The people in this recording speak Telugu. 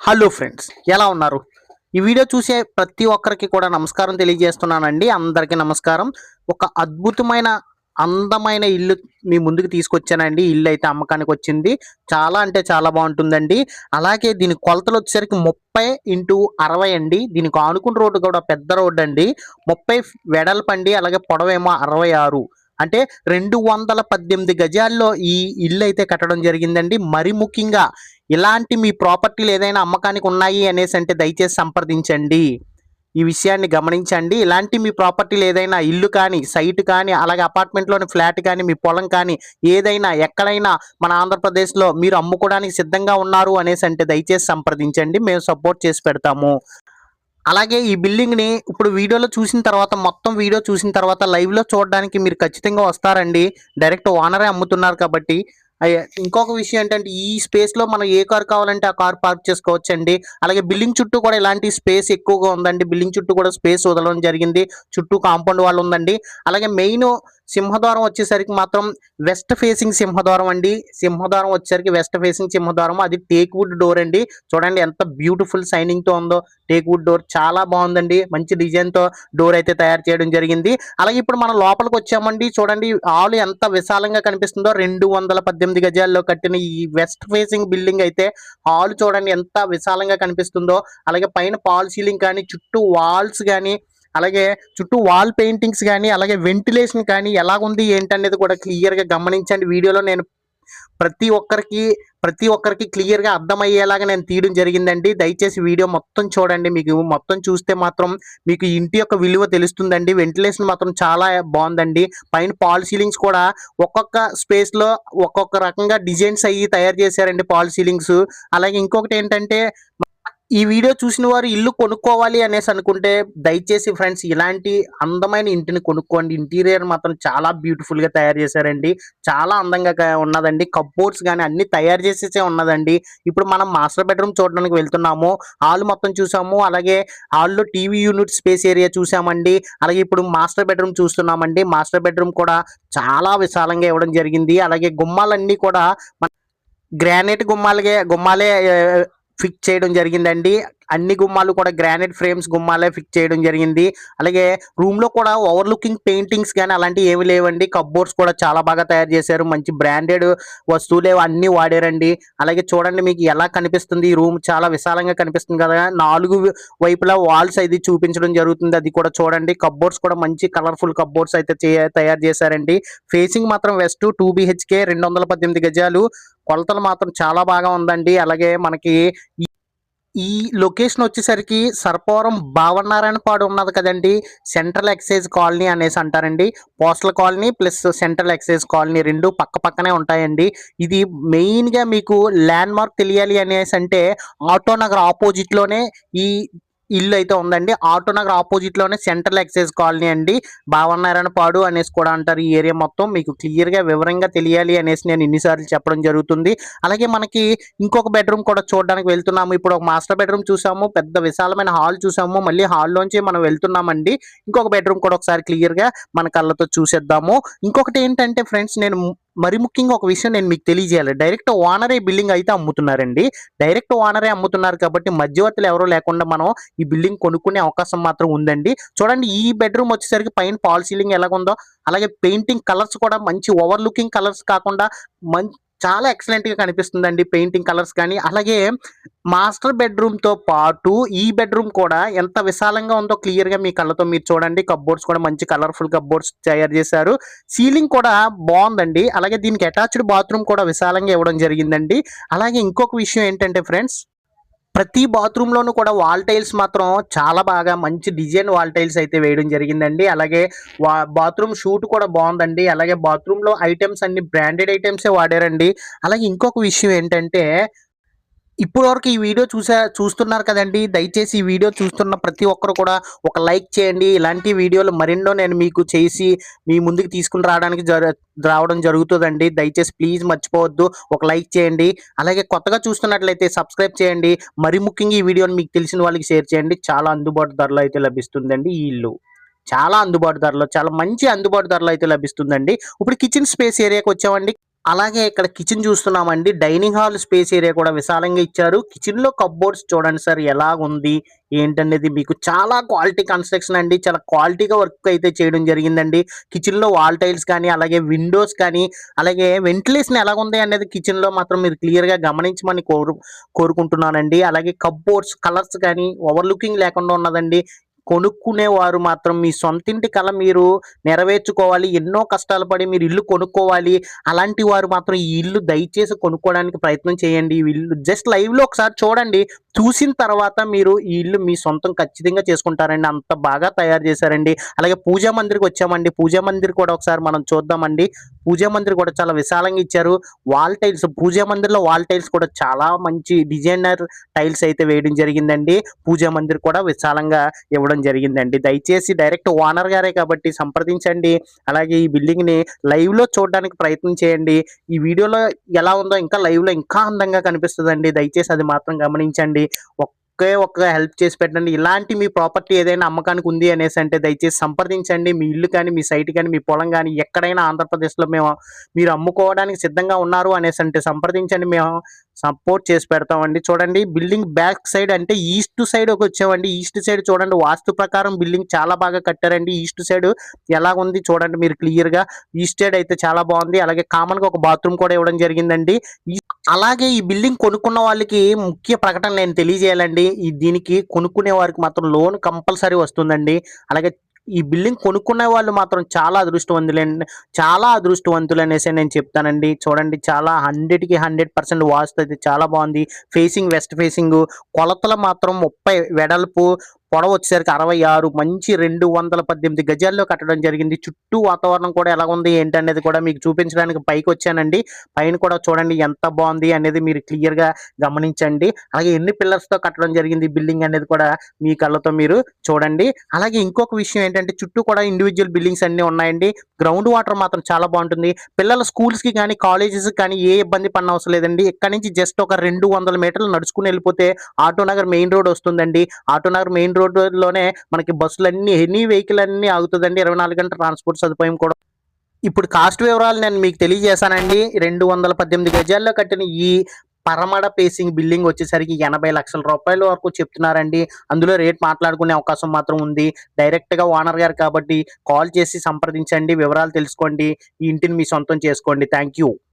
హలో ఫ్రెండ్స్ ఎలా ఉన్నారు? ఈ వీడియో చూసే ప్రతి ఒక్కరికి కూడా నమస్కారం తెలియజేస్తున్నానండి. అందరికీ నమస్కారం. ఒక అద్భుతమైన అందమైన ఇల్లు మీ ముందుకు తీసుకొచ్చానండి. ఇల్లు అయితే అమ్మకానికి వచ్చింది. చాలా అంటే చాలా బాగుంటుందండి. అలాగే దీని కొలతలు వచ్చేసరికి ముప్పై ఇంటూ అరవై అండి. దీనికి ఆనుకున్న రోడ్డు కూడా పెద్ద రోడ్డు అండి ముప్పై వెడల్పండి అలాగే పొడవేమో అరవై ఆరు. అంటే రెండు వందల పద్దెనిమిది గజాల్లో ఈ ఇల్లు అయితే కట్టడం జరిగిందండి. మరి ముఖ్యంగా ఇలాంటి మీ ప్రాపర్టీలు ఏదైనా అమ్మకానికి ఉన్నాయి అనేసి అంటే దయచేసి సంప్రదించండి. ఈ విషయాన్ని గమనించండి. ఇలాంటి మీ ప్రాపర్టీలు ఏదైనా ఇల్లు కానీ సైట్ కానీ అలాగే అపార్ట్మెంట్లోని ఫ్లాట్ కానీ మీ పొలం కానీ ఏదైనా ఎక్కడైనా మన ఆంధ్రప్రదేశ్లో మీరు అమ్ముకోవడానికి సిద్ధంగా ఉన్నారు అనేసి అంటే దయచేసి సంప్రదించండి. మేము సపోర్ట్ చేసి పెడతాము. అలాగే ఈ బిల్డింగ్ని ఇప్పుడు వీడియోలో చూసిన తర్వాత మొత్తం వీడియో చూసిన తర్వాత లైవ్లో చూడడానికి మీరు ఖచ్చితంగా వస్తారండి. డైరెక్ట్ ఓనరే అమ్ముతున్నారు కాబట్టి. ఇంకొక విషయం ఏంటంటే ఈ స్పేస్లో మనం ఏ కార్ కావాలంటే ఆ కార్ పార్క్ చేసుకోవచ్చండి. అలాగే బిల్డింగ్ చుట్టూ కూడా ఇలాంటి స్పేస్ ఎక్కువగా ఉందండి. బిల్డింగ్ చుట్టూ కూడా స్పేస్ వదలడం జరిగింది. చుట్టూ కాంపౌండ్ వాళ్ళు ఉందండి. అలాగే మెయిన్ సింహద్వారం వచ్చేసరికి మాత్రం వెస్ట్ ఫేసింగ్ సింహద్వారం అండి. సింహద్వారం వచ్చేసరికి వెస్ట్ ఫేసింగ్ సింహద్వారం. అది టేక్ వుడ్ డోర్ అండి. చూడండి ఎంత బ్యూటిఫుల్ సైనింగ్తో ఉందో టేక్ వుడ్ డోర్. చాలా బాగుందండి. మంచి డిజైన్తో డోర్ అయితే తయారు చేయడం జరిగింది. అలాగే ఇప్పుడు మనం లోపలికి వచ్చామండి. చూడండి హాల్ ఎంత విశాలంగా కనిపిస్తుందో. రెండు వందల పద్దెనిమిది గజాల్లో కట్టిన ఈ వెస్ట్ ఫేసింగ్ బిల్డింగ్ అయితే హాల్ చూడండి ఎంత విశాలంగా కనిపిస్తుందో. అలాగే పైన పాల్ సీలింగ్ కానీ చుట్టూ వాల్స్ కానీ అలాగే చుట్టూ వాల్ పెయింటింగ్స్ కానీ అలాగే వెంటిలేషన్ కానీ ఎలాగుంది ఏంటనేది కూడా క్లియర్గా గమనించండి. వీడియోలో నేను ప్రతి ఒక్కరికి ప్రతి ఒక్కరికి క్లియర్గా అర్థమయ్యేలాగా నేను తీయడం జరిగిందండి. దయచేసి వీడియో మొత్తం చూడండి. మీకు మొత్తం చూస్తే మాత్రం మీకు ఇంటి యొక్క విలువ తెలుస్తుందండి. వెంటిలేషన్ మాత్రం చాలా బాగుందండి. పైన పాల్ సీలింగ్స్ కూడా ఒక్కొక్క స్పేస్లో ఒక్కొక్క రకంగా డిజైన్స్ అయ్యి తయారు చేశారండి పాల్ సీలింగ్స్. అలాగే ఇంకొకటి ఏంటంటే ఈ వీడియో చూసిన వారు ఇల్లు కొనుక్కోవాలి అనేసి అనుకుంటే దయచేసి ఫ్రెండ్స్ ఇలాంటి అందమైన ఇంటిని కొనుక్కోండి. ఇంటీరియర్ మాత్రం చాలా బ్యూటిఫుల్గా తయారు చేశారండి. చాలా అందంగా ఉన్నదండి. కప్బోర్డ్స్ కానీ అన్ని తయారు చేసేసే ఉన్నదండి. ఇప్పుడు మనం మాస్టర్ బెడ్రూమ్ చూడడానికి వెళ్తున్నాము. హాల్ మొత్తం చూసాము. అలాగే హాల్లో టీవీ యూనిట్ స్పేస్ ఏరియా చూసామండి. అలాగే ఇప్పుడు మాస్టర్ బెడ్రూమ్ చూస్తున్నామండి. మాస్టర్ బెడ్రూమ్ కూడా చాలా విశాలంగా ఇవ్వడం జరిగింది. అలాగే గుమ్మాలన్నీ కూడా గ్రానైట్ గుమ్మాలకే గుమ్మాలే ఫిక్స్ చేయడం జరిగిందండి. అన్ని గుమ్మాలు కూడా గ్రానైట్ ఫ్రేమ్స్ గుమ్మాలే ఫిక్స్ చేయడం జరిగింది. అలాగే రూమ్లో కూడా ఓవర్ లుకింగ్ పెయింటింగ్స్ కానీ అలాంటివి ఏమి లేవండి. కబ్బోర్డ్స్ కూడా చాలా బాగా తయారు చేశారు. మంచి బ్రాండెడ్ వస్తువులే అన్ని వాడారండి. అలాగే చూడండి మీకు ఎలా కనిపిస్తుంది. ఈ రూమ్ చాలా విశాలంగా కనిపిస్తుంది కదా. నాలుగు వైపులా వాల్స్ అయితే చూపించడం జరుగుతుంది. అది కూడా చూడండి. కబ్బోర్డ్స్ కూడా మంచి కలర్ఫుల్ కప్బోర్డ్స్ అయితే తయారు చేశారండి. ఫేసింగ్ మాత్రం వెస్ట్ టూ బిహెచ్కే రెండు వందల పద్దెనిమిది గజాలు. కొలతలు మాత్రం చాలా బాగా ఉందండి. అలాగే మనకి ఈ- లొకేషన్ వచ్చేసరికి సర్పవరం భావనారాయణపాడు ఉన్నది కదండి. సెంట్రల్ ఎక్సైజ్ కాలనీ అనేసి అంటారండి. Postal colony plus central excise colony రెండు పక్క పక్కనే ఉంటాయండి. ఇది మెయిన్గా మీకు ల్యాండ్ మార్క్ తెలియాలి అనేసి అంటే ఆటో నగర్ ఈ ఇల్లు అయితే ఉందండి. ఆటో నగర్ ఆపోజిట్లోనే సెంట్రల్ ఎక్సైజ్ కాలనీ అండి. భావనారాయణపాడు అనేసి కూడా అంటారు ఈ ఏరియా మొత్తం. మీకు క్లియర్గా వివరంగా తెలియాలి అనేసి నేను ఇన్నిసార్లు చెప్పడం జరుగుతుంది. అలాగే మనకి ఇంకొక బెడ్రూమ్ కూడా చూడడానికి వెళ్తున్నాము. ఇప్పుడు ఒక మాస్టర్ బెడ్రూమ్ చూసాము. పెద్ద విశాలమైన హాల్ చూసాము. మళ్ళీ హాల్లోంచి మనం వెళ్తున్నామండి. ఇంకొక బెడ్రూమ్ కూడా ఒకసారి క్లియర్గా మన కళ్ళతో చూసేద్దాము. ఇంకొకటి ఏంటంటే ఫ్రెండ్స్ నేను మరి ముఖ్యంగా ఒక విషయం నేను మీకు తెలియజేయాలి. డైరెక్ట్ ఓనరే బిల్డింగ్ అయితే అమ్ముతున్నారండి. డైరెక్ట్ ఓనరే అమ్ముతున్నారు కాబట్టి మధ్యవర్తులు ఎవరో లేకుండా మనం ఈ బిల్డింగ్ కొనుక్కునే అవకాశం మాత్రం ఉందండి. చూడండి ఈ బెడ్రూమ్ వచ్చేసరికి పైన పాల్ సీలింగ్ ఎలాగుందో అలాగే పెయింటింగ్ కలర్స్ కూడా మంచి ఓవర్ లుకింగ్ కలర్స్ కాకుండా మం చాలా ఎక్సలెంట్గా కనిపిస్తుందండి పెయింటింగ్ కలర్స్ కానీ. అలాగే మాస్టర్ బెడ్రూమ్తో పాటు ఈ బెడ్రూమ్ కూడా ఎంత విశాలంగా ఉందో క్లియర్గా మీ కళ్ళతో మీరు చూడండి. కబ్బోర్డ్స్ కూడా మంచి కలర్ఫుల్ కబ్బోర్డ్స్ తయారు చేశారు. సీలింగ్ కూడా బాగుందండి. అలాగే దీనికి అటాచ్డ్ బాత్రూమ్ కూడా విశాలంగా ఇవ్వడం జరిగిందండి. అలాగే ఇంకొక విషయం ఏంటంటే ఫ్రెండ్స్ ప్రతి బాత్రూమ్ లోనూ కూడా వాల్ టైల్స్ మాత్రం చాలా బాగా మంచి డిజైన్ వాల్ టైల్స్ అయితే వేయడం జరిగిందండి. అలాగే వా బాత్రూమ్ షూట్ కూడా బాగుందండి. అలాగే బాత్రూమ్లో ఐటమ్స్ అన్ని బ్రాండెడ్ ఐటమ్సే వాడారండి. అలాగే ఇంకొక విషయం ఏంటంటే ఇప్పుడు వరకు ఈ వీడియో చూసా చూస్తున్నారు కదండి. దయచేసి ఈ వీడియో చూస్తున్న ప్రతి ఒక్కరు కూడా ఒక లైక్ చేయండి. ఇలాంటి వీడియోలు మరెన్నో నేను మీకు చేసి మీ ముందుకు తీసుకుని రావడానికి రావడం జరుగుతుందండి. దయచేసి ప్లీజ్ మర్చిపోవద్దు. ఒక లైక్ చేయండి. అలాగే కొత్తగా చూస్తున్నట్లయితే సబ్స్క్రైబ్ చేయండి. మరి ముఖ్యంగా ఈ వీడియోని మీకు తెలిసిన వాళ్ళకి షేర్ చేయండి. చాలా అందుబాటు ధరలో అయితే లభిస్తుందండి ఈ ఇల్లు. చాలా అందుబాటు ధరలో చాలా మంచి అందుబాటు ధరలో అయితే లభిస్తుందండి. ఇప్పుడు కిచెన్ స్పేస్ ఏరియాకి వచ్చామండి. అలాగే ఇక్కడ కిచెన్ చూస్తున్నామండి. డైనింగ్ హాల్ స్పేస్ ఏరియా కూడా విశాలంగా ఇచ్చారు. కిచెన్లో కప్బోర్డ్స్ చూడండి సార్ ఎలా ఉంది ఏంటనేది మీకు చాలా క్వాలిటీ కన్స్ట్రక్షన్ అండి. చాలా క్వాలిటీగా వర్క్ అయితే చేయడం జరిగిందండి. కిచెన్లో వాల్ టైల్స్ కానీ అలాగే విండోస్ కానీ అలాగే వెంటిలేషన్ ఎలా ఉంది అనేది కిచెన్లో మాత్రం మీరు క్లియర్గా గమనించమని కోరు కోరుకుంటున్నానండి. అలాగే కప్బోర్డ్స్ కలర్స్ కానీ ఓవర్ లుకింగ్ లేకుండా ఉన్నదండి. కొనుక్కునే వారు మాత్రం మీ సొంతింటి కల మీరు నెరవేర్చుకోవాలి ఎన్నో కష్టాలు పడి మీరు ఇల్లు కొనుక్కోవాలి అలాంటి వారు మాత్రం ఈ ఇల్లు దయచేసి కొనుక్కోవడానికి ప్రయత్నం చేయండి. ఈ ఇల్లు జస్ట్ లైవ్లో ఒకసారి చూడండి చూసిన తర్వాత మీరు ఈ ఇల్లు మీ సొంతం ఖచ్చితంగా చేసుకుంటారండి. అంత బాగా తయారు చేశారండి. అలాగే పూజా మందిర్కి వచ్చామండి. పూజా మందిర్ కూడా ఒకసారి మనం చూద్దామండి. పూజా మందిర్ కూడా చాలా విశాలంగా ఇచ్చారు. వాల్ టైల్స్ పూజా మందిర్లో వాల్ టైల్స్ కూడా చాలా మంచి డిజైనర్ టైల్స్ అయితే వేయడం జరిగిందండి. పూజా మందిర్ కూడా విశాలంగా ఇవ్వడం జరిగిందండి. దయచేసి డైరెక్ట్ ఓనర్ గారే కాబట్టి సంప్రదించండి. అలాగే ఈ బిల్డింగ్ని లైవ్లో చూడడానికి ప్రయత్నం చేయండి. ఈ వీడియోలో ఎలా ఉందో ఇంకా లైవ్లో ఇంకా అందంగా కనిపిస్తుందండి. దయచేసి అది మాత్రం గమనించండి. ఒకే ఒక్క హెల్ప్ చేసి పెట్టండి. ఇలాంటి మీ ప్రాపర్టీ ఏదైనా అమ్మకానికి ఉంది అనేసి అంటే దయచేసి సంప్రదించండి. మీ ఇల్లు కానీ మీ సైట్ కానీ మీ పొలం కానీ ఎక్కడైనా ఆంధ్రప్రదేశ్లో మేము మీరు అమ్ముకోవడానికి సిద్ధంగా ఉన్నారు అనేసి అంటే సంప్రదించండి. మేము సపోర్ట్ చేసి పెడతామండి. చూడండి బిల్డింగ్ బ్యాక్ సైడ్ అంటే ఈస్ట్ సైడ్ ఒక వచ్చామండి. ఈస్ట్ సైడ్ చూడండి వాస్తు ప్రకారం బిల్డింగ్ చాలా బాగా కట్టారండి. ఈస్ట్ సైడ్ ఎలా ఉంది చూడండి మీరు క్లియర్గా. ఈస్ట్ సైడ్ అయితే చాలా బాగుంది. అలాగే కామన్గా ఒక బాత్రూమ్ కూడా ఇవ్వడం జరిగిందండి. అలాగే ఈ బిల్డింగ్ కొనుక్కున్న వాళ్ళకి ముఖ్య ప్రకటన నేను తెలియజేయాలండి. ఈ దీనికి కొనుక్కునే వారికి మాత్రం లోన్ కంపల్సరీ వస్తుందండి. అలాగే ఈ బిల్డింగ్ కొనుక్కునే వాళ్ళు మాత్రం చాలా అదృష్టవంతులండి చాలా అదృష్టవంతులు అనేసి నేను చెప్తానండి. చూడండి చాలా హండ్రెడ్కి హండ్రెడ్ పర్సెంట్ వాస్తు అయితే చాలా బాగుంది. ఫేసింగ్ వెస్ట్ ఫేసింగ్ కొలతలు మాత్రం ముప్పై వెడల్పు పొడవు వచ్చేసరికి అరవై ఆరు మంచి రెండు వందల పద్దెనిమిది గజాల్లో కట్టడం జరిగింది. చుట్టూ వాతావరణం కూడా ఎలా ఉంది ఏంటనేది కూడా మీకు చూపించడానికి పైకి వచ్చానండి. పైన కూడా చూడండి ఎంత బాగుంది అనేది మీరు క్లియర్గా గమనించండి. అలాగే ఎన్ని పిల్లర్స్తో కట్టడం జరిగింది బిల్డింగ్ అనేది కూడా మీ కళ్ళతో మీరు చూడండి. అలాగే ఇంకొక విషయం ఏంటంటే చుట్టూ కూడా ఇండివిజువల్ బిల్డింగ్స్ అన్నీ ఉన్నాయండి. గ్రౌండ్ వాటర్ మాత్రం చాలా బాగుంటుంది. పిల్లల స్కూల్స్కి కానీ కాలేజెస్కి కానీ ఏ ఇబ్బంది పడిన అవసరం లేదండి. ఇక్కడ నుంచి జస్ట్ ఒక రెండు వందల మీటర్లు నడుచుకుని వెళ్ళిపోతే ఆటో నగర్ మెయిన్ రోడ్ వస్తుందండి. ఆటో నగర్ మెయిన్ రోడ్ రోడ్లోనే మనకి బస్సులు అన్ని ఎనీ వెహికల్ అన్ని ఆగుతుందండి. ఇరవై నాలుగు గంటల ట్రాన్స్పోర్ట్ సదుపాయం కూడా. ఇప్పుడు కాస్ట్ వివరాలు నేను మీకు తెలియజేశానండి. రెండు వందల పద్దెనిమిది గజాల్లో కట్టిన ఈ పరమడ పేసింగ్ బిల్డింగ్ వచ్చేసరికి ఎనభై లక్షల రూపాయల వరకు చెప్తున్నారండి. అందులో రేట్ మాట్లాడుకునే అవకాశం మాత్రం ఉంది. డైరెక్ట్గా ఓనర్ గారు కాబట్టి కాల్ చేసి సంప్రదించండి. వివరాలు తెలుసుకోండి. ఈ ఇంటిని మీ సొంతం చేసుకోండి. Thank you